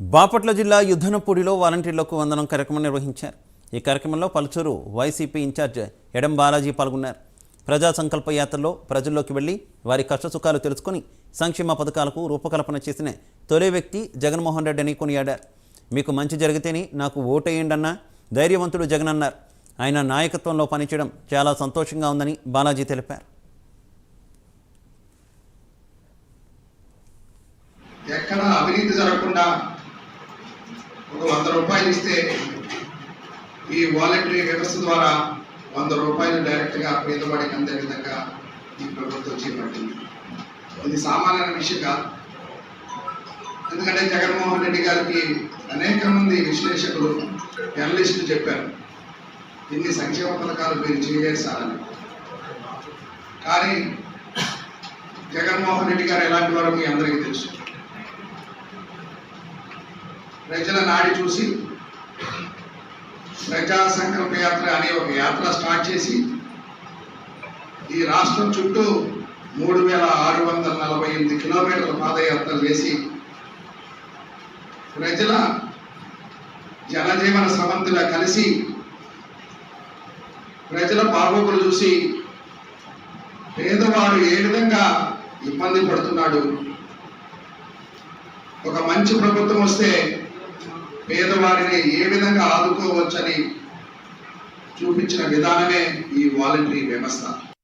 బాపట్ల జిల్లా యుద్ధనపూడిలో వాలంటీర్లకు వందనం కార్యక్రమం నిర్వహించారు. ఈ కార్యక్రమంలో పలుచూరు వైసీపీ ఇన్ఛార్జ్ ఎడం బాలాజీ పాల్గొన్నారు. ప్రజా సంకల్ప యాత్రలో ప్రజల్లోకి వెళ్ళి వారి కష్టసుఖాలు తెలుసుకుని సంక్షేమ పథకాలకు రూపకల్పన చేసిన తొలి వ్యక్తి జగన్మోహన్ రెడ్డి అని కొనియాడారు. మీకు మంచి జరిగితేనే నాకు ఓటేయండి అన్న ధైర్యవంతుడు జగన్ అన్నారు. ఆయన నాయకత్వంలో పనిచేయడం చాలా సంతోషంగా ఉందని బాలాజీ తెలిపారు. ఎక్కడ అవినీతి జరగకుండా ఒక వంద రూపాయలు ఇస్తే ఈ వాలంటరీ వ్యవస్థ ద్వారా వంద రూపాయలు డైరెక్ట్గా పేదవాడికి అందే విధంగా ఈ ప్రభుత్వం చేపట్టింది. ఇది సామాన్య విషయం కాదు. ఎందుకంటే జగన్మోహన్ రెడ్డి గారికి అనేక మంది విశ్లేషకులు జర్నలిస్టులు చెప్పారు ఇన్ని సంక్షేమ పథకాలు మీరు చేయలేదు సార్ కానీ జగన్మోహన్ రెడ్డి గారు ఎలాంటి వారో మీ అందరికీ తెలుసు. ప్రజల నాడి చూసి ప్రజా సంకల్ప యాత్ర అనే ఒక యాత్ర స్టార్ట్ చేసి ఈ రాష్ట్రం చుట్టూ మూడు వేల ఆరు వందల నలభై ఎనిమిది కిలోమీటర్ల పాదయాత్రలు వేసి ప్రజల జనజీవన సమంతులా కలిసి ప్రజల బాగోగులు చూసి పేదవాడు ఏ విధంగా ఇబ్బంది పడుతున్నాడు? ఒక మంచి ప్రభుత్వం వస్తే పేదవారిని ఏ విధంగా ఆదుకోవచ్చని చూపించిన విధానమే ఈ వాలంటరీ వ్యవస్థ.